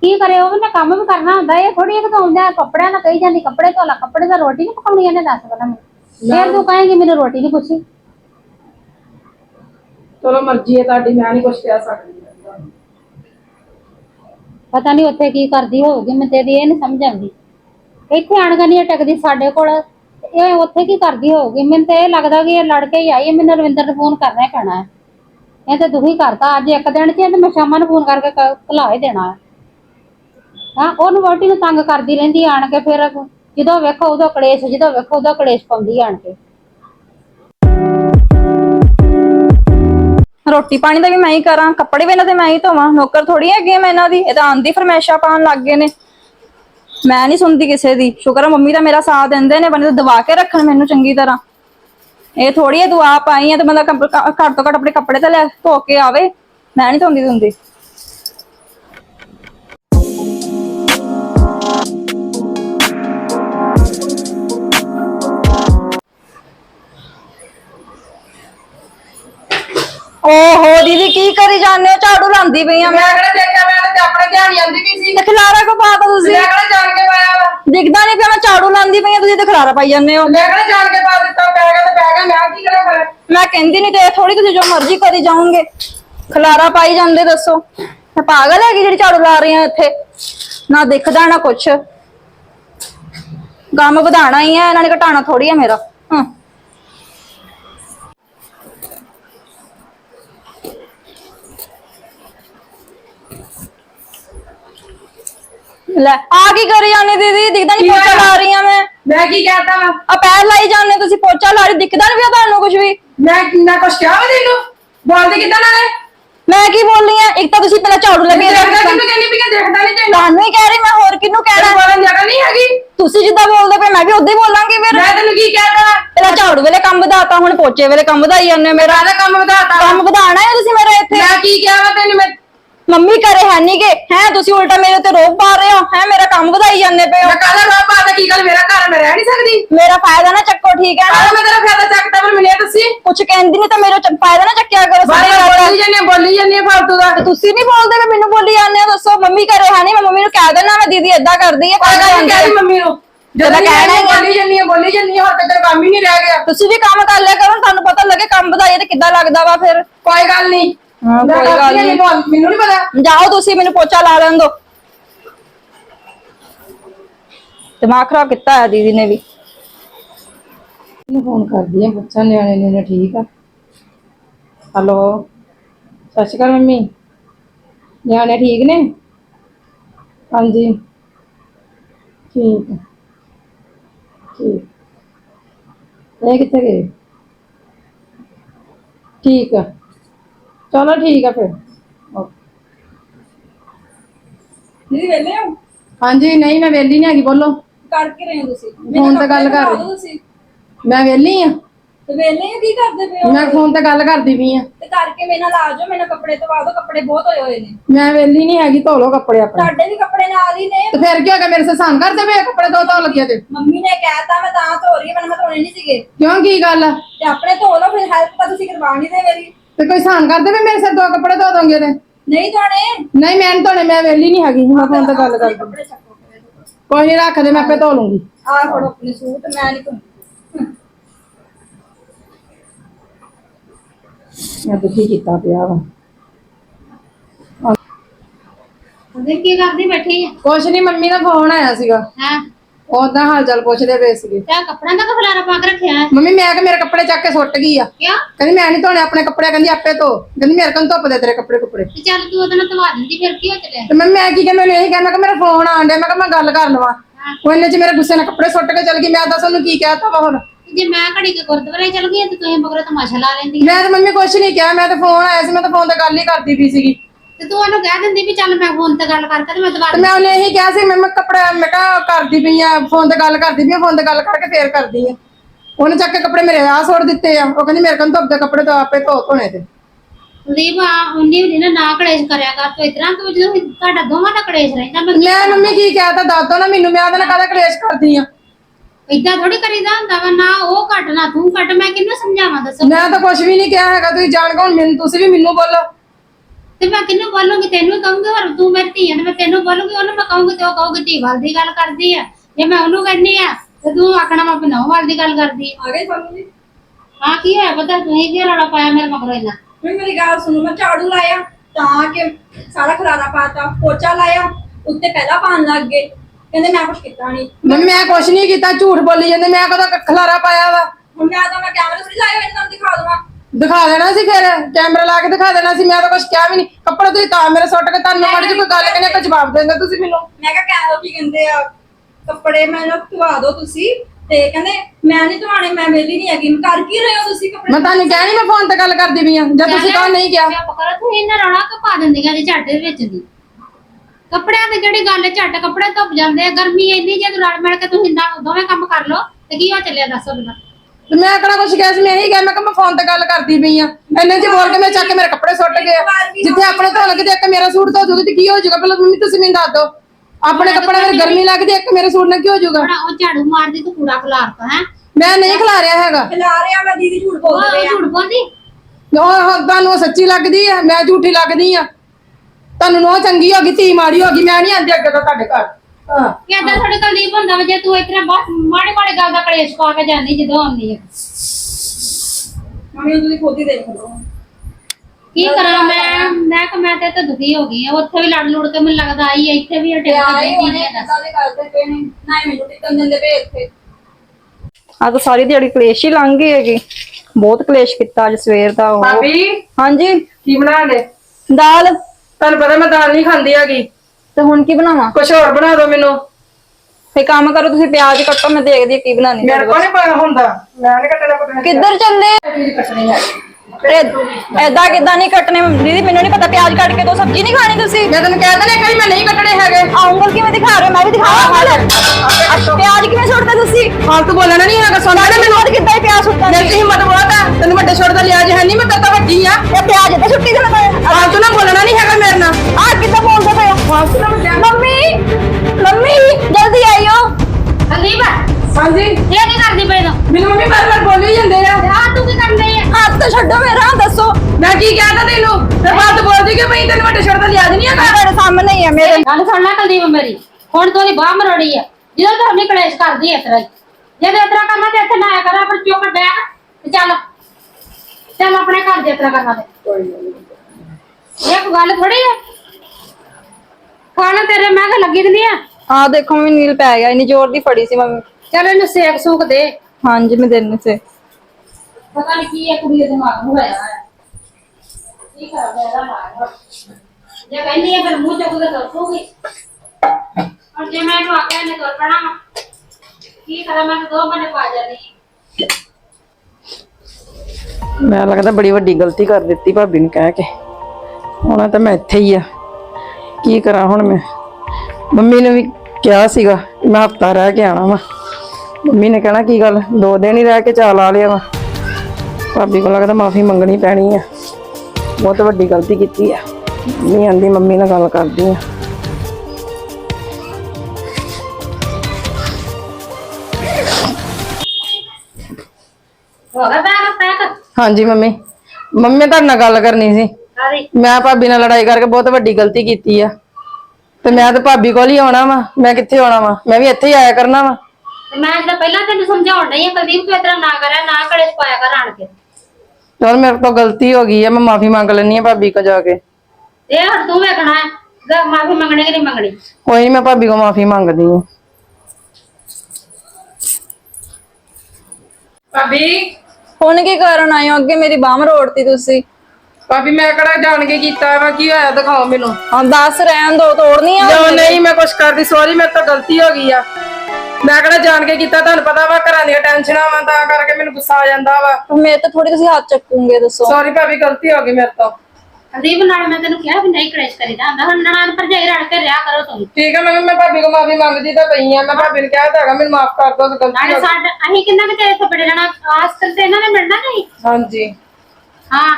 ਕੀ ਕਰੇ ਉਹ ਵੀ ਨਾ ਕੰਮ ਵੀ ਕਰਨਾ ਹੁੰਦਾ ਇਹ ਥੋੜੀ ਇੱਕ ਤਾਂ ਆਉਂਦਾ ਕੱਪੜਿਆਂ ਨਾਲ ਕਹੀ ਜਾਂਦੀ ਕੱਪੜੇ ਧੋ ਲਾ ਕੱਪੜੇ ਦਾ ਰੋਟੀ ਨਹੀਂ ਪਕਾਉਣੀ ਇਹਨੇ ਦੱਸ ਪਹਿਲਾਂ ਮੈਨੂੰ। ਫਿਰ ਤੂੰ ਕਹੇਂਗੀ ਮੈਨੂੰ ਰੋਟੀ ਨਹੀਂ ਪੁੱਛੀ। ਚਲੋ ਮਰਜ਼ੀ ਹੈ ਤੁਹਾਡੀ ਮੈਂ ਨਹੀਂ ਕੁਛ ਕਹਿ ਸਕਦੀ। ਪਤਾ ਨਹੀਂ ਉੱਥੇ ਕੀ ਕਰਦੀ ਹੋਊਗੀ ਮੈਂ ਤੇਰੀ ਇਹ ਨਹੀਂ ਸਮਝ ਆਉਂਦੀ। ਇੱਥੇ ਆਣ ਕੇ ਨਹੀਂ ਟਕਦੀ ਸਾਡੇ ਕੋਲ ਇਹ ਉੱਥੇ ਕੀ ਕਰਦੀ ਹੋਊਗੀ? ਮੈਨੂੰ ਤਾਂ ਇਹ ਲੱਗਦਾ ਕਿ ਇਹ ਲੜ ਕੇ ਹੀ ਆਈ ਹੈ ਮੈਨੂੰ ਰਵਿੰਦਰ ਨੂੰ ਫੋਨ ਕਰਨਾ ਹੀ ਪੈਣਾ ਹੈ। ਇਹ ਤਾਂ ਦੁਖੀ ਕਰਤਾ ਅੱਜ ਇੱਕ ਦਿਨ ਚ ਤਾਂ ਮੈਂ ਸ਼ਾਮਾਂ ਨੂੰ ਫੋਨ ਕਰਕੇ ਕ- ਘਲਾ ਹੀ ਦੇਣਾ ਹੈ। ਹਾਂ ਉਹਨੂੰ ਵੋਟੀ ਨੂੰ ਤੰਗ ਕਰਦੀ ਰਹਿੰਦੀ ਆਣ ਕੇ ਫਿਰ ਜਦੋਂ ਵੇਖੋ ਉਦੋਂ ਕਲੇਸ਼, ਜਦੋਂ ਵੇਖੋ ਉਦੋਂ ਕਲੇਸ਼ ਪਾਉਂਦੀ ਆਣ ਕੇ ਰੋਟੀ ਪਾਣੀ ਦਾ ਵੀ ਮੈਂ ਹੀ ਕਰਾਂ, ਕੱਪੜੇ ਵੀ ਇਹਨਾਂ ਦੇ ਮੈਂ ਹੀ ਧੋਵਾਂ, ਨੌਕਰ ਥੋੜੀ ਹੈਗੀ ਆ ਮੈਂ ਇਹਨਾਂ ਦੀ, ਇਹ ਤਾਂ ਆਂਦੀ ਫਰਮੈਸ਼ਾ ਪਾਉਣ ਲੱਗ ਗਏ ਨੇ। ਮੈਂ ਨਹੀਂ ਸੁਣਦੀ ਕਿਸੇ ਦੀ, ਸ਼ੁਕਰ ਆ ਮੰਮੀ ਦਾ ਮੇਰਾ ਸਾਥ ਦਿੰਦੇ ਨੇ, ਬੰਦੇ ਦਬਾ ਕੇ ਰੱਖਣ ਮੈਨੂੰ ਚੰਗੀ ਤਰ੍ਹਾਂ। ਇਹ ਥੋੜੀ ਹੈ ਤੂੰ ਪਾਈ ਆ ਤੇ ਬੰਦਾ ਘੱਟ ਤੋਂ ਘੱਟ ਆਪਣੇ ਕੱਪੜੇ ਤਾਂ ਲੈ ਧੋ ਕੇ ਆਵੇ, ਮੈਂ ਨਹੀਂ ਧੋਂਦੀ ਧੁੰਦੀ। ਓਹੋ ਦੀਦੀ ਕੀ ਕਰੀ ਜਾਂਦੇ ਹੋ? ਝਾੜੂ ਲਾਉਂਦੀ ਪਈ ਆ ਮੈਂ। ਮੈਂ ਕਿਹੜਾ ਦੇਖਿਆ ਮੈਂ ਤਾਂ ਆਪਣੇ ਧਿਆਨ ਜਾਂਦੀ ਵੀ ਸੀ। ਤੇ ਖਲਾਰਾ ਕੋ ਪਾਤਾ ਤੁਸੀਂ? ਮੈਂ ਕਿਹੜਾ ਜਾਣ ਕੇ ਪਾਇਆ ਵਾ? ਦਿਖਦਾ ਨਹੀਂ ਪਿਆ ਮੈਂ ਝਾੜੂ ਲਾਉਂਦੀ ਪਈ ਆ ਤੁਸੀਂ ਤੇ ਖਲਾਰਾ ਪਾਈ ਜਾਂਦੇ ਹੋ। ਮੈਂ ਕਿਹੜਾ ਜਾਣ ਕੇ ਪਾ ਦਿੱਤਾ ਬੈਗ ਤੇ ਬੈਗ ਮੈਂ ਕੀ ਕਰਾਂ ਫਿਰ? ਮੈਂ ਕਹਿੰਦੀ ਨਹੀਂ ਤੇ ਥੋੜੀ ਤੁਸੀਂ ਜੋ ਮਰਜ਼ੀ ਕਰੀ ਜਾਓਗੇ। ਖਲਾਰਾ ਪਾਈ ਜਾਂਦੇ ਦੱਸੋ। ਮੈਂ ਪਾਗਲ ਹੈਗੀ ਜਿਹੜੀ ਝਾੜੂ ਲਾ ਰਹੀ ਆ ਇੱਥੇ। ਨਾ ਦਿਖਦਾ ਨਾ ਕੁਛ। ਕੰਮ ਵਧਾਣਾ ਹੀ ਆ ਇਹਨਾਂ ਨੇ ਘਟਾਣਾ ਥੋੜੀ ਆ ਮੇਰਾ ਹਾਂ ਲੈ ਆ ਕੀ ਕਰੀ ਜਾਂਦੇ ਦੀਦੀ? ਦਿਖਦਾ ਨਹੀਂ ਕੀ ਪੋਚਾ ਹੋਇਆ? ਲਾ ਰਹੀ ਆ ਮੈਂ। ਮੈਂ ਕੀ ਕਹਤਾ ਆ ਪੈਰ ਲਾਈ ਜਾਂਦੇ ਤੁਸੀਂ ਪੋਚਾ ਲਾ ਰਹੀ ਦਿਖਦਾ ਨਹੀਂ ਪਿਆ ਤੁਹਾਨੂੰ ਕੁਝ ਵੀ। ਮੈਂ ਕਿੰਨਾ ਕੁਛ ਕਿਹਾ ਵਾ ਤੈਨੂੰ? ਬੋਲਦੀ ਕਿੱਦਾਂ ਨਾਲੇ? ਮੈਂ ਕੀ ਬੋਲੀ ਆ? ਇੱਕ ਤਾਂ ਤੁਸੀਂ ਪਹਿਲਾਂ ਝਾੜੂ ਲੱਗੇ ਦੇਖਦਾ ਕਿਹਨੂੰ ਕਹਿੰਦੀ ਵੀ ਕਿ ਦੇਖਦਾ ਨਹੀਂ ਤੈਨੂੰ? ਤੁਹਾਨੂੰ ਹੀ ਕਹਿ ਰਹੀ ਮੈਂ ਹੋਰ ਕਿਹਨੂੰ ਤੈਨੂੰ ਕਹਿਣਾ ਬੋਲਣ ਜਗ੍ਹਾ ਨਹੀਂ ਹੈਗੀ। ਤੁਸੀਂ ਜਿੱਦਾਂ ਬੋਲਦੇ ਪਏ ਮੈਂ ਵੀ ਉਦਾਂ ਹੀ ਬੋਲਾਂਗੀ ਫਿਰ। ਮੈਂ ਤੈਨੂੰ ਕੀ ਕਹਤਾ ਪਹਿਲਾਂ ਝਾੜੂ ਵੇਲੇ ਕੰਮ ਵਧਾਤਾ ਹੁਣ ਪੋਚੇ ਵੇਲੇ ਕੰਮ ਵਧਾਈ ਜਾਂਦੇ ਮੇਰਾ। ਕੰਮ ਵਧਾਤਾ ਵਾ। ਕੰਮ ਵਧਾਣਾ ਹੈ ਤੁਸੀਂ ਮੇਰਾ ਇੱਥੇ। ਮੈਂ ਕੀ ਕਿਹਾ ਵਾ ਤੈਨੂੰ? ਮੈਂ ਮੰਮੀ ਘਰੇ ਹੈ ਨਹੀਂ ਕਿ ਹੈ ਤੁਸੀਂ ਉਲਟਾ ਮੇਰੇ ਤੇ ਰੋਬ ਪਾ ਰਹੇ ਹੋ? ਹੈ ਮੇਰਾ ਕੰਮ ਵਧਾਈ ਜਾਂਦੇ ਪਏ ਹੋ? ਮੈਂ ਕਾਹਦਾ ਰੋਹ ਪਾਤਾ ਕੀ ਗੱਲ ਮੇਰਾ ਘਰ ਮੈਂ ਰਹਿ ਨਹੀਂ ਸਕਦੀ? ਮੇਰਾ ਫਾਇਦਾ ਨਾ ਚੱਕੋ ਠੀਕ ਹੈ ਨਾ? ਮੈਂ ਤੇਰਾ ਫਾਇਦਾ ਚੱਕਦਾ ਪਰ ਮੈਨੂੰ ਦੱਸੀ ਕੁਝ ਕਹਿੰਦੀ ਨਹੀਂ ਤਾਂ ਮੇਰਾ ਫਾਇਦਾ ਨਾ ਚੱਕਿਆ ਕਰੋ ਬੋਲੀ ਜਾਂਦੀ ਬੋਲੀ ਜਾਂਦੀ ਫਾਲਤੂ ਦਾ। ਤੇ ਤੁਸੀਂ ਨਹੀਂ ਬੋਲਦੇ ਵੀ ਮੈਨੂੰ ਬੋਲੀ ਜਾਂਦੇ ਹੋ ਦੱਸੋ ਮੰਮੀ ਘਰੇ ਹੈ ਨਹੀਂ ਮੈਂ ਮੰਮੀ ਨੂੰ ਕਹਿ ਦੇਣਾ ਮੈਂ ਦੀਦੀ ਏਦਾਂ ਕਰਦੀ ਹੈ ਕੋਈ ਗੱਲ ਹੈ। ਮੰਮੀ ਨੂੰ। ਜਦੋਂ ਕਹਿਣਾ ਹੀ। ਬੋਲੀ ਜਾਂਦੀ ਆ ਬੋਲੀ ਜਾਂਦੀ ਆ ਹੋਰ ਤਾਂ ਤੇਰਾ ਕੰਮ ਹੀ ਨਹੀਂ ਰਹਿ ਗਿਆ। ਤੁਸੀਂ ਵੀ ਕੰਮ ਕਰ ਲਿਆ ਕਰੋ ਤੁਹਾਨੂੰ ਪਤਾ ਲੱਗੇ ਕੰਮ ਵਧਾਈਏ ਤੇ ਕਿੱਦਾਂ ਲੱਗਦਾ ਵਾ ਫਿਰ। ਕੋਈ ਗੱਲ ਨਹੀਂ ਹਾਂ, ਮੈਂ ਕੋਈ ਗੱਲ ਕਰਦੀ ਆ, ਨਹੀਂ। ਮੈਨੂੰ ਮੈਨੂੰ ਨਹੀਂ ਪਤਾ। ਜਾਓ ਤੁਸੀਂ ਮੈਨੂੰ ਪੋਚਾ ਲਾ ਲੈਣ ਦਿਓ ਦਿਮਾਗ ਖਰਾਬ ਕੀਤਾ ਹੈ ਦੀਦੀ ਨੇ ਵੀ। ਇਹਨੂੰ ਫੋਨ ਕਰਦੀ ਆ ਬੱਚਾ ਨਿਆਣੇ ਨੇ ਠੀਕ ਆ। ਹਲੋ ਸਤਿ ਸ਼੍ਰੀ ਅਕਾਲ ਮੰਮੀ। ਨਿਆਣੇ ਠੀਕ ਨੇ? ਹਾਂਜੀ। ਠੀਕ ਆ। ਠੀਕ। ਇਹ ਕਿੱਥੇ ਗਏ? ਠੀਕ ਆ। ਚਲੋ ਠੀਕ ਆ ਫਿਰ। ਦੀਦੀ ਵੇਲੇ ਹੋ? ਹਾਂਜੀ ਨਹੀਂ ਮੈਂ ਵਿਹਲੀ ਨਹੀਂ ਹੈਗੀ ਬੋਲੋ। ਕਰ ਕੇ ਰਹੇ ਹੋ ਤੁਸੀਂ? ਫੋਨ ਤੇ ਗੱਲ ਕਰ। ਰਹੀ ਤੁਸੀਂ। ਮੈਂ ਵਿਹਲੀ ਆ। ਤੇ ਵੇਲੇ ਕੀ ਕਰਦੇ ਪਏ ਮੈਂ ਫੋਨ ਤੇ ਗੱਲ ਕਰਦੀ ਪਈ ਆ। ਤੇ ਕਰਕੇ ਮੇਰੇ ਨਾਲ ਆ ਜਾਓ ਮੇਰੇ ਕੱਪੜੇ ਧਵਾ ਦਿਓ ਕੱਪੜੇ ਬਹੁਤ ਹੋਏ ਹੋਏ ਨੇ। ਮੈਂ ਵਿਹਲੀ ਨਹੀਂ ਹੈਗੀ ਧੋ ਲਓ ਕੱਪੜੇ ਆਪਣੇ। ਤੁਹਾਡੇ ਵੀ ਕੱਪੜੇ ਨਾਲ ਹੀ ਨੇ। ਤੇ ਫਿਰ ਕੀ ਹੋ ਗਿਆ ਮੇਰੇ ਸਸਾਨ ਕਰਦੇ ਪਏ ਆ ਕੱਪੜੇ ਧੋ ਧੋ ਲੱਗਿਆ ਤੇ। ਮੰਮੀ ਨੇ ਕਹਿਤਾ ਮੈਂ ਤਾਂ ਧੋ ਰਹੀ ਹਾਂ ਮੈਂ ਧੋਣੇ ਨਹੀਂ ਸੀਗੇ। ਕਿਉਂ ਕੀ ਗੱਲ ਆ? ਤੇ ਆਪਣੇ ਧੋ ਲਓ ਫਿਰ ਹੈਲਪ ਤਾਂ ਤੁਸੀਂ ਕਰਵਾ ਨਹੀਂ ਦੇ ਮੇਰੀ। ਤੇ ਕੋਈ ਸਹਾਨ ਕਰਦੇ ਪਏ ਮੇਰੇ ਸਿਰ ਦੋ ਕੱਪੜੇ ਧੋ ਦੋਗੇ ਤੇ। ਨਹੀਂ ਧੋਣੇ? ਨਹੀਂ ਮੈਂ ਨੀ ਧੋਣੇ ਮੈਂ ਵਿਹਲੀ ਨਹੀਂ ਹੈਗੀ ਮੈਂ ਫੋਨ ਤੇ ਗੱਲ ਕਰਦੀ। ਕੱਪੜੇ ਚੱਕੋ। ਕੋਈ ਨਹੀਂ ਰੱਖ ਦੇ ਮੈਂ ਆਪੇ ਧੋ ਲੂੰਗੀ। ਆਹ ਫੜੋ ਆਪਣੇ ਸੂਟ ਮੈਂ ਨਹੀਂ ਧੋਣੇ ਮੈਂ ਦੁਖੀ ਕੀਤਾ ਪਿਆ ਵਾ। ਉਹਦੇ ਕੀ ਕਰਦੀ ਬੈਠੀ ਆ। ਕੁਛ ਨਹੀਂ ਮੰਮੀ ਦਾ ਫੋਨ ਆਇਆ ਸੀਗਾ। ਹਾਂ? ਉਹਦਾ ਹਾਲ ਚਾਲ ਪੁੱਛਦੇ ਪਏ ਸੀਗੇ। ਤੇ ਆਹ ਦਾ ਖਲਾਰਾ ਪਾ ਕੇ ਰੱਖਿਆ ਹੈ? ਮੰਮੀ ਮੈਂ ਕਿ ਮੇਰੇ ਕੱਪੜੇ ਚੱਕ ਕੇ ਸੁੱਟ ਗਈ ਆ। ਕਿਉਂ ਕਹਿੰਦੀ ਮੈਂ ਨਹੀਂ ਧੋਣੇ ਆਪਣੇ ਕੱਪੜੇ ਕਹਿੰਦੀ ਆਪੇ ਧੋ। ਕਹਿੰਦੀ ਮੇਰੇ ਕੋਲ ਧੁੱਪ ਦੇ ਤੇਰੇ ਕੱਪੜੇ ਕੁਪੜੇ। ਤੇ ਚੱਲ ਤੂੰ ਉਹਦੇ ਨਾਲ ਧਵਾ ਦਿੰਦੀ ਫਿਰ ਕੀ ਹੋ ਚੱਲਿਆ? ਤੇ ਮੰਮੀ ਮੈਂ ਕੀ ਕਹਿੰਦਾ ਮੈਨੂੰ ਇਹੀ ਕਹਿੰਦਾ ਕਿ ਮੇਰਾ ਫੋਨ ਆਣ ਡਿਆ। ਮੈਂ ਕਿਹਾ ਮੈਂ ਗੱਲ ਕਰ ਲਵਾਂ। ਉਹ ਇੰਨੇ ਚ ਮੇਰੇ ਗੁੱਸੇ ਨਾਲ ਕੱਪੜੇ ਸੁੱਟ ਕੇ ਚਲ ਗਈ। ਮੈਂ ਦੱਸ ਉਹਨੂੰ ਕੀ ਕਹਿਤਾ ਵਾ ਹੁਣ। ਤੇ ਜੇ ਮੈਂ ਘੜੀ ਕੇ ਗੁਰਦੁਆਰੇ ਚਲ ਗਈ ਤੇ ਤੁਸੀਂ ਮਗਰੋਂ ਤਮਾਸ਼ਾ ਲਾ ਲੈਂਦੀ। ਮੈਂ ਤਾਂ ਮੰਮੀ ਕੁਛ ਨਹੀਂ ਕਿਹਾ। ਮੈਂ ਤਾਂ ਫੋਨ ਆਇਆ ਸੀ। ਮੈਂ ਤਾਂ ਫੋਨ ਤੇ ਗੱਲ ਹੀ ਕਰਦੀ ਪਈ ਸੀਗੀ। ਤੇ ਤੂੰ ਉਹਨੂੰ ਕਹਿ ਦਿੰਦੀ ਵੀ ਚੱਲ ਮੈਂ ਫੋਨ ਤੇ ਗੱਲ ਕਰਕੇ ਤੇ ਮੈਂ ਤੇ ਮੈਂ ਉਹਨੇ ਇਹੀ ਕਿਹਾ ਸੀ ਮੈਂ ਮੈਂ ਕੱਪੜੇ ਮੈਂ ਕਿਹਾ ਕਰਦੀ ਪਈ ਆ ਫੋਨ ਤੇ ਗੱਲ ਕਰਦੀ ਪਈ ਆ ਫੋਨ ਤੇ ਗੱਲ ਕਰਕੇ ਫੇਰ ਕਰਦੀ ਆ। ਉਹਨੇ ਚੱਕ ਕੇ ਕੱਪੜੇ ਮੇਰੇ ਆ ਸੁੱਟ ਦਿੱਤੇ ਆ ਉਹ ਕਹਿੰਦੀ ਮੇਰੇ ਕੋਲ ਧੁੱਪ ਦੇ ਕੱਪੜੇ ਤਾਂ ਆਪੇ ਧੋ ਧੋਣੇ ਤੇ। ਸੰਦੀਪ ਆ ਉਹਨੇ ਵੀ ਨਾ ਨਾ ਕਲੇਸ਼ ਕਰਿਆ ਕਰ ਤੂੰ ਇਤਨਾ ਤੂੰ ਜਦੋਂ ਤੁਹਾਡਾ ਦੋਵਾਂ ਦਾ ਕਲੇਸ਼ ਰਹਿੰਦਾ ਮੈਂ ਮੈਂ ਮੰਮੀ ਕੀ ਕਿਹਾ ਤਾਂ ਦੱਸ ਦੋ ਨਾ ਮੈਨੂੰ ਮੈਂ ਉਹਦੇ ਨਾਲ ਕਾਹਦਾ ਕਲੇਸ਼ ਕਰਦੀ ਆ? ਇਦਾਂ ਥੋੜੀ ਕਰੀਦਾ ਹੁੰਦਾ ਵਾ ਨਾ ਉਹ ਘਟ ਨਾ ਤੂੰ ਘਟ ਮੈਂ ਕਿਹਨੂੰ ਸਮਝਾਵਾਂ ਦੱਸੋ? ਮੈਂ ਤਾਂ ਕੁਛ ਵੀ ਨਹੀਂ ਕਿਹਾ ਹੈਗਾ ਤੁਸੀਂ ਜਾਣ ਕੇ ਹੁਣ ਮੈਨੂੰ ਤੁਸੀਂ ਵੀ ਮੈਨੂੰ ਬੋਲੋ। ਤੇ ਮੈਂ ਕਿਹਨੂੰ ਬੋਲੂੰਗੀ? ਤੈਨੂੰ ਹੀ ਕਹੂੰਗੀ ਹੋਰ ਤੂੰ ਮੇਰੀ ਧੀ ਆ ਤੇ ਮੈਂ ਤੈਨੂੰ ਬੋਲੂੰਗੀ ਉਹਨੂੰ ਮੈਂ ਕਹੂੰਗੀ ਤੇ ਉਹ ਕਹੂਗੀ ਧੀ ਵੱਲ ਦੀ ਗੱਲ ਕਰਦੀ ਆ। ਜੇ ਮੈਂ ਉਹਨੂੰ ਕਹਿੰਦੀ ਆ ਤੇ ਤੂੰ ਆਖਣਾ ਮੈਂ ਨਹੁੰ ਵੱਲ ਦੀ ਗੱਲ ਕਰਦੀ ਆ। ਆ ਗਏ ਤੁਹਾਨੂੰ ਜੀ ਹਾਂ ਕੀ ਹੋਇਆ ਪਤਾ? ਤੂੰ ਹੀ ਕੀ ਰੌਲਾ ਪਾਇਆ ਮੇਰੇ ਮਗਰੋਂ ਇੰਨਾ? ਮੈਂ ਮੇਰੀ ਗੱਲ ਸੁਣੋ ਮੈਂ ਝਾੜੂ ਲਾਇਆ ਤਾਂ ਕਿ ਸਾਰਾ ਖਲਾਰਾ ਪਾਤਾ ਪੋਚਾ ਲਾਇਆ ਉੱਤੇ ਪਹਿਲਾਂ ਪਾਣ ਲੱਗ ਗਏ। ਕਹਿੰਦੇ ਮੈਂ ਕੁਝ ਕੀਤਾ ਨਹੀਂ। ਮੰਮੀ ਮੈਂ ਕੁਛ ਨਹੀਂ ਕੀਤਾ ਝੂਠ ਬੋਲੀ ਜਾਂਦੇ ਮੈਂ ਕਦੋਂ ਖਲਾਰਾ ਪਾਇਆ ਵਾ? ਹੁਣ ਮੈਂ ਤਾਂ ਮੈਂ ਕੈਮਰੇ ਥੋੜੀ ਲਾਇਆ ਹੋਇਆ ਤੁਹਾਨੂੰ ਦਿਖਾ ਦਵਾਂ। ਦਿਖਾ ਦੇਣਾ ਸੀ ਫਿਰ ਕੈਮਰਾ ਲਾ ਕੇ ਦਿਖਾ ਦੇਣਾ ਸੀ ਮੈਂ ਤਾਂ ਕੁਛ ਕਿਹਾ ਵੀ ਨਹੀਂ। ਕੱਪੜੇ ਤੁਸੀਂ ਤਾਂ ਮੇਰੇ ਸੁੱਟ ਕੇ ਤੁਹਾਨੂੰ ਮਾੜੀ ਜਿਹੀ ਕੋਈ ਗੱਲ ਕਹਿੰਦੇ ਕੋਈ ਜਵਾਬ ਦੇਂਗੇ ਤੁਸੀਂ ਮੈਨੂੰ? ਮੈਂ ਕਿਹਾ ਕੈ ਕੀ ਕਹਿੰਦੇ ਆ ਕੱਪੜੇ ਮੈਨੂੰ ਧਵਾ ਦਿਓ ਤੁਸੀਂ। ਤੇ ਕਹਿੰਦੇ ਮੈਂ ਨਹੀਂ ਧਵਾਣੇ ਮੈਂ ਵੇਲੀ ਨਹੀਂ ਹੈਗੀ। ਕਰ ਕੀ ਰਹੇ ਹੋ ਤੁਸੀਂ ਕੱਪੜੇ ਮੈਂ ਤੁਹਾਨੂੰ ਕਿਹਾ ਨਹੀਂ ਮੈਂ ਫੋਨ ਤੇ ਗੱਲ ਕਰਦੀ ਪਈ ਆ ਜੇ ਤੁਸੀਂ ਕਹੋ ਨਹੀਂ ਕਿਹਾ। ਚੁੱਪ ਕਰੋ ਤੂੰ ਇਹਨਾਂ ਰੌਲਾ ਕਿ ਪਾ ਦਿੰਦੀਆਂ ਜੇ ਝੱਟ ਦੇ ਵਿੱਚ ਦੀ? ਕੱਪੜਿਆਂ ਦੀ ਜਿਹੜੀ ਗੱਲ ਹੈ ਝੱਟ ਕੱਪੜੇ ਧੁੱਪ ਜਾਂਦੇ ਆ। ਗਰਮੀ ਇੰਨੀ ਜੇ ਤੂੰ ਰਲ ਮਿਲ ਕੇ ਤੁਸੀਂ ਨਾ ਦੋਵੇਂ ਕੰਮ ਕਰ ਲਓ ਤੇ ਕੀ ਹੋ ਚੱਲਿਆ ਦੱਸ ਉਹਨੂੰ ਤੇ ਮੈਂ ਕਿਹੜਾ ਕੁਛ ਕਿਹਾ ਸੀ? ਮੈਂ ਇਹੀ ਕਿਹਾ ਮੈਂ ਕਿ ਮੈਂ ਫੋਨ ਤੇ ਗੱਲ ਕਰਦੀ ਪਈ ਆ। ਇੰਨੇ ਚ ਬੋਲ ਕੇ ਮੈਂ ਚੱਕ ਕੇ ਮੇਰੇ ਕੱਪੜੇ ਸੁੱਟ ਗਏ। ਆ। ਜਿੱਥੇ ਆਪਣੇ ਧੋ ਲੱਗੇ ਤੇ ਇੱਕ ਮੇਰਾ ਸੂਟ ਧੋ ਜੂਗੀ ਤੇ ਕੀ ਹੋ ਜਾਊਗਾ ਪਹਿਲਾਂ ਮੰਮੀ ਤੁਸੀਂ ਮੈਨੂੰ ਦੱਸ ਦਿਓ। ਆਪਣੇ ਕੱਪੜੇ ਵਿੱਚ ਗਰਮੀ ਲੱਗਦੀ ਇੱਕ ਮੇਰੇ ਸੂਟ ਨਾਲ ਕੀ ਹੋ ਜਾਊਗਾ ਹੁਣ ਉਹ ਝਾੜੂ ਮਾਰਦੀ ਤੂੰ ਕੂੜਾ ਖਲਾਰਤਾ ਹੈ? ਮੈਂ ਨਹੀਂ ਖਿਲਾਰਿਆ ਹੈਗਾ। ਖਿਲਾ ਰਿਹਾ ਮੈਂ ਦੀਦੀ ਝੂਠ ਉਹ ਬੋਲਦੇ ਆ ਝੂਠ ਬੋਲਦੀ? ਉਹ ਉਹ ਤੁਹਾਨੂੰ ਉਹ ਸੱਚੀ ਲੱਗਦੀ ਆ ਮੈਂ ਝੂਠੀ ਲੱਗਦੀ ਆ। ਤੁਹਾਨੂੰ ਨੋ ਚੰਗੀ ਹੋ ਗਈ ਧੀ ਮਾੜੀ ਹੋ ਗਈ ਮੈਂ ਨਹੀਂ ਆਂਦੀ ਅੱਗੇ ਤੋਂ ਤੁਹਾਡੇ ਘਰ। ਕਿ ਏਦਾਂ ਥੋੜੀ ਕੁਲਦੀਪ ਹੁੰਦਾ ਵਾ ਜੇ ਤੂੰ ਇਤਨਾ ਬਸ ਮਾੜੇ ਮਾੜੇ ਗੱਲ ਦਾ ਕਲੇਸ਼ ਪਾ ਕੇ ਜਾਂਦੀ ਜਦੋਂ ਆਉਂਦੀ ਹੈ ਮੰਮੀ ਨੂੰ ਤੁਸੀਂ ਖੁਦ ਹੀ ਦੇਖ ਲਓ। ਕੀ ਕਰਾਂ ਮੈਂ? ਮੈਂ ਕਿ ਮੈਂ ਤੇ ਤਾਂ ਦੁਖੀ ਹੋ ਗਈ ਆ। ਉੱਥੇ ਵੀ ਲੜ ਲੁੜ ਕੇ ਮੈਨੂੰ ਲੱਗਦਾ ਆਈ ਆ ਇੱਥੇ ਵੀ ਹਟੇ ਤੇ ਆਏ ਹੋਣੇ ਕਿੱਦਾਂ ਦੇ ਕਰਦੇ ਪਏ ਨੇ। ਨਾ ਹੀ ਮੈਨੂੰ ਟਿਕਣ ਦਿੰਦੇ ਪਏ ਇੱਥੇ। ਆ ਤਾਂ ਸਾਰੀ ਦਿਹਾੜੀ ਕਲੇਸ਼ ਹੀ ਲੰਘ ਗਈ ਹੈਗੀ। ਬਹੁਤ ਕਲੇਸ਼ ਕੀਤਾ ਅੱਜ ਸਵੇਰ ਦਾ ਉਹ। ਭਾਬੀ? ਹਾਂਜੀ। ਕੀ ਬਣਾ ਲੈ ਦਾਲ। ਤੁਹਾਨੂੰ ਪਤਾ ਮੈਂ ਦਾਲ ਨਹੀਂ ਖਾਂਦੀ ਹੈਗੀ। ਤੇ ਹੁਣ ਕੀ ਬਣਾਵਾਂ? ਕੁਛ ਹੋਰ ਬਣਾ ਦਿਓ ਮੈਨੂੰ। ਫੇ ਕੰਮ ਕਰੋ ਤੁਸੀਂ ਪਿਆਜ਼ ਕੱਟੋ ਮੈਂ ਦੇਖਦੀ ਹਾਂ ਕੀ ਬਣਾਣੀ ਮੇਰੇ ਕੋਲ ਨਹੀਂ ਹੁੰਦਾ। ਮੈਂ ਨਹੀਂ ਕੱਟਣਾ ਕੁੱਟਣਾ ਕਿੱਧਰ ਚੱਲੇ ਕੱਟਣੀ ਹੈ ਐਦਾਂ ਕਿੱਦਾਂ ਨਹੀਂ ਕੱਟਨੇ ਦੀਦੀ ਮੈਨੂੰ ਨਹੀਂ ਪਤਾ ਪਿਆਜ਼ ਕੱਟ ਕੇ ਦੋ ਸਬਜ਼ੀ ਨਹੀਂ ਖਾਣੀ ਤੁਸੀਂ। ਮੈਂ ਤੈਨੂੰ ਕਹਿ ਦਿੰਦਾ ਕਹੀਂ ਮੈਂ ਨਹੀਂ ਕੱਟਣੇ ਹੈਗੇ। ਆਉਂਗਲ ਕਿਵੇਂ ਦਿਖਾ ਰਹੇ? ਮੈਂ ਵੀ ਦਿਖਾਵਾਂ ਉਂਗਲ ਪਿਆਜ਼ ਕਿਵੇਂ ਸੁੱਟਦੇ ਤੁਸੀਂ? ਫਾਲਤੂ ਬੋਲਣਾ ਨਹੀਂ ਹੈਗਾ ਸਾਡੇ ਮੈਨੂੰ ਅੱਜ ਕਿੱਦਾਂ ਹੀ ਪਿਆਜ਼ ਸੁੱਟਦਾ ਮੇਰੀ ਤੇ ਹਿੰਮਤ ਬਹੁਤ ਆ। ਤੈਨੂੰ ਵੱਡੇ ਛੋੜ ਦਾ ਲਿਆਜ ਹੈ ਨਹੀਂ ਮੈਂ ਤਾਂ ਵੱਡੀ ਆ। ਇਹ ਪਿਆਜ਼ ਇੱਥੇ ਸੁੱਟੀ ਦੇ ਮੈਂ ਫਾਲਤੂ ਨਾ ਬੋਲਣਾ। ਕੀ ਕਹਿਤਾ ਤੈਨੂੰ? ਤੇ ਫਾਲਤੂ ਬੋਲਦੀ ਕਿ ਮੈਂ ਤੈਨੂੰ ਵੱਡੇ ਛੋੜ ਦਾ ਲਿਆਜ ਨਹੀਂ ਹੈਗਾ। ਤੁਹਾਡੇ ਸਾਹਮਣੇ ਹੀ ਆ ਮੇਰੇ। ਗੱਲ ਸੁਣ ਲੈ ਕੁਲਦੀਪ ਮੇਰੀ। ਹੁਣ ਤੂੰ ਦੀ ਬਾਹ ਮਰੋੜੀ ਆ। ਜਦੋਂ ਤੂੰ ਆਪਣੀ ਕਲੇਸ਼ ਕਰਦੀ ਐ ਇਸ ਤਰ੍ਹਾਂ ਹੀ। ਜੇ ਤੇ ਇਸ ਤਰ੍ਹਾਂ ਕਰਨਾ ਤੇ ਇੱਥੇ ਨਾ ਆਇਆ ਕਰ ਆਪਣੀ ਚੁੱਪ ਬੈਗ ਤੇ ਚੱਲ। ਚੱਲ ਆਪਣੇ ਘਰ ਦੇ ਤਰ੍ਹਾਂ ਕਰਨਾ ਤੇ। ਇਹ ਗੱਲ ਥੋੜੀ ਆ? ਖਾਣਾ ਤੇਰੇ ਮੈਂ ਕਿਹਾ ਲੱਗੀ ਤੇ ਨਹੀਂ ਆ? ਆ ਦੇਖੋ ਮੰਮੀ ਨੀਲ ਪੈ ਗਿਆ ਇੰਨੀ ਜ਼ੋਰ ਦੀ ਫੜੀ ਸੀ ਮੰਮੀ। ਚੱਲ ਇਹਨੂੰ ਸੇਕ ਸੂਕ ਦੇ। ਹਾਂਜੀ ਮੈਂ ਦੇਣੀ ਸੇ। ਪਤਾ ਨਹੀਂ ਕੀ ਹੈ ਕੁੜੀ ਦੇ ਦਿਮਾਗ ਨੂੰ ਹੋਇਆ। ਹੈ ਕੀ ਕਰਦਾ ਇਹਦਾ ਮਾਰ ਜੇ ਕਹਿੰਦੀ ਹੈ ਫਿਰ ਮੂੰਹ ਚੁੱਕ ਕੇ ਦੱਸੂਗੀ ਔਰ ਜੇ ਮੈਂ ਇਹਨੂੰ ਆਖਿਆ ਨੇ ਤੁਰ ਪਣਾ ਕੀ ਕਰਾਂ, ਮੈਂ ਤਾਂ ਦੋ ਮਨੇ ਪਾ ਜਾਨੀ ਮੈਂ ਲੱਗਦਾ ਬੜੀ ਵੱਡੀ ਗਲਤੀ ਕਰ ਦਿੱਤੀ ਭਾਬੀ ਨੂੰ ਕਹਿ ਕੇ। ਹੁਣ ਤਾਂ ਮੈਂ ਇੱਥੇ ਹੀ ਆ। ਕੀ ਕਰਾਂ ਹੁਣ ਮੈਂ? ਮੰਮੀ ਨੇ ਵੀ ਕਿਹਾ ਸੀਗਾ ਕਿ ਮੈਂ ਹਫਤਾ ਰਹਿ ਕੇ ਆਣਾ ਵਾ। ਮੰਮੀ ਨੇ ਕਹਿਣਾ, ਕੀ ਗੱਲ? ਦੋ ਦਿਨ ਹੀ ਰਹਿ ਕੇ ਚਾਲ ਆ ਲਿਆ ਵਾ। ਭਾਬੀ ਕੋਲ ਲੱਗਦਾ ਮਾਫੀ ਮੰਗਣੀ ਪੈਣੀ ਆ। ਬਹੁਤ ਵੱਡੀ ਗਲਤੀ ਕੀਤੀ ਆ। ਨਹੀਂ ਆਂਦੀ ਮੰਮੀ ਨਾਲ ਗੱਲ ਕਰਦੀ ਆ। ਬੈਗ ਪੈਕ ਹਾਂਜੀ ਮੰਮੀ। ਮੰਮੀ ਤੁਹਾਡੇ ਨਾਲ ਗੱਲ ਕਰਨੀ ਸੀ। ਸਾਰੀ ਮੈਂ ਭਾਬੀ ਨਾਲ ਲੜਾਈ ਕਰਕੇ ਬਹੁਤ ਵੱਡੀ ਗਲਤੀ ਕੀਤੀ ਆ। ਤੇ ਮੈਂ ਤਾਂ ਭਾਬੀ ਕੋਲ ਹੀ ਆਉਣਾ ਵਾ। ਮੈਂ ਕਿੱਥੇ ਆਉਣਾ ਵਾ? ਮੈਂ ਵੀ ਇੱਥੇ ਹੀ ਆਇਆ ਕਰਨਾ ਵਾ। ਤੇ ਮੈਂ ਜਦੋਂ ਪਹਿਲਾਂ ਤੈਨੂੰ ਸਮਝਾਉਣ ਡਈ ਆ ਕੁਲਦੀਪ ਤੂੰ ਇਤਰਾ ਨਾ ਕਰਿਆ ਨਾ ਕਲੇਸ਼ ਪਾਇਆ ਕਰ ਆਣ ਕੇ। ਚਲ ਮੇਰੇ ਤੋਂ ਗਲਤੀ ਹੋ ਗਈ ਆ ਮੈਂ ਮਾਫੀ ਮੰਗ ਲੈਣੀ ਆ ਭਾਬੀ ਕੋ ਜਾ ਕੇ। ਇਹ ਹੁਣ ਤੂੰ ਵੇਖਣਾ ਹੈ ਗਾ ਮਾਫੀ ਮੰਗਣੀ ਕਿ ਨਹੀਂ ਮੰਗਣੀ? ਕੋਈ ਨਹੀਂ ਮੈਂ ਭਾਬੀ ਕੋ ਮਾਫੀ ਮੰਗਦੀ ਆ ਭਾਬੀ? ਹੁਣ ਕੀ ਕਰਨ ਆਏ ਹੋ? ਅੱਗੇ ਮੇਰੀ ਬਾਹ ਮਰੋੜਤੀ ਤੁਸੀਂ। ਭਾਬੀ ਮੈਂ ਕਿਹੜਾ ਜਾਣ ਕੇ ਕੀਤਾ ਵਾ? ਕੀ ਹੋਇਆ? ਦਿਖਾਓ ਮੈਨੂੰ। ਹਾਂ ਦੱਸ ਰਹਿਣ ਦੋ ਤੋੜਨੀ ਆ ਜੋ ਨਹੀਂ ਮੈਂ ਕੁਛ ਕਰਦੀ ਸੌਰੀ ਮੇਰੇ ਤੋਂ ਗਲਤੀ ਹੋ ਗਈ ਆ। ਮੈਂ ਕਿਹੜਾ ਜਾਣ ਕੇ ਕੀਤਾ ਤੁਹਾਨੂੰ ਪਤਾ ਵਾ ਘਰਾਂ ਦੀਆਂ ਟੈਨਸ਼ਨਾਂ ਵਾ ਤਾਂ ਕਰਕੇ ਮੈਨੂੰ ਗੁੱਸਾ ਆ ਜਾਂਦਾ ਵਾ। ਮੇਰੇ ਤੇ ਥੋੜੀ ਤੁਸੀਂ ਹੱਥ ਚੱਕੂਗੇ ਦੱਸੋ। ਸੌਰੀ ਭਾਬੀ ਗਲਤੀ ਹੋ ਗਈ ਮੇਰੇ ਤੋਂ। ਕੁਲਦੀਪ ਨਾਲ ਮੈਂ ਤੈਨੂੰ ਕਿਹਾ ਵੀ ਨਹੀਂ ਕਲੇਸ਼ ਕਰੀਦਾ ਹੁੰਦਾ ਹੁਣ ਨਨਾਣ ਭਰਜਾਈ ਰਲ ਕੇ ਰਿਹਾ ਕਰੋ ਤੁਸੀਂ। ਠੀਕ ਹੈ ਮੈਂ ਮੈਂ ਭਾਬੀ ਕੋ ਮਾਫੀ ਮੰਗਦੀ ਤਾਂ ਪਈ ਆ ਮੈਂ ਭਾਬੀ ਨੂੰ ਕਿਹਾ ਤਾਂ ਹੈਗਾ ਮੈਨੂੰ ਮਾਫ ਕਰ ਦਿਓ ਤੇ ਗਲਤੀ ਨਾਲੇ ਹੋ ਗਈ। ਸਾਡ ਅਸੀਂ ਕਿੰਨਾ ਕੁ ਚਿਰ ਇੱਥੇ ਬੜੇ ਰਹਿਣਾ ਆਸ ਕਰਦੇ ਇਹਨਾਂ ਨੇ ਮਿਲਣਾ ਨਹੀਂ? ਹਾਂਜੀ। ਹਾਂ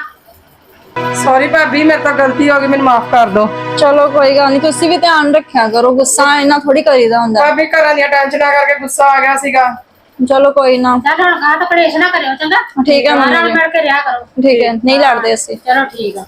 ਸੌਰੀ ਭਾਬੀ ਮੇਰੇ ਤੋਂ ਗਲਤੀ ਹੋ ਗਈ ਮੈਨੂੰ ਮਾਫ ਕਰ ਦਿਓ। ਚਲੋ ਕੋਈ ਗੱਲ ਨਹੀਂ ਤੁਸੀਂ ਵੀ ਧਿਆਨ ਰੱਖਿਆ ਕਰੋ ਗੁੱਸਾ ਇੰਨਾ ਥੋੜੀ ਕਰੀਦਾ ਹੁੰਦਾ। ਭਾਬੀ ਘਰਾਂ ਦੀਆਂ ਟੈਨਸ਼ਨਾਂ ਕਰਕੇ ਗੁੱਸਾ ਆ ਗਿਆ ਸੀਗਾ। ਚਲੋ ਕੋਈ ਨਾ। ਚੱਲ ਹੁਣ ਗਾਹ ਤਾਂ ਕਲੇਸ਼ ਨਾ ਕਰਿਓ ਚੰਗਾ? ਠੀਕ ਹੈ ਨਾਲ ਮੰਮੀ ਮਿਲ ਕੇ ਰਿਹਾ ਕਰੋ। ਠੀਕ ਹੈ ਨਹੀਂ ਲੜਦੇ ਅਸੀਂ। ਚਲੋ ਠੀਕ ਆ।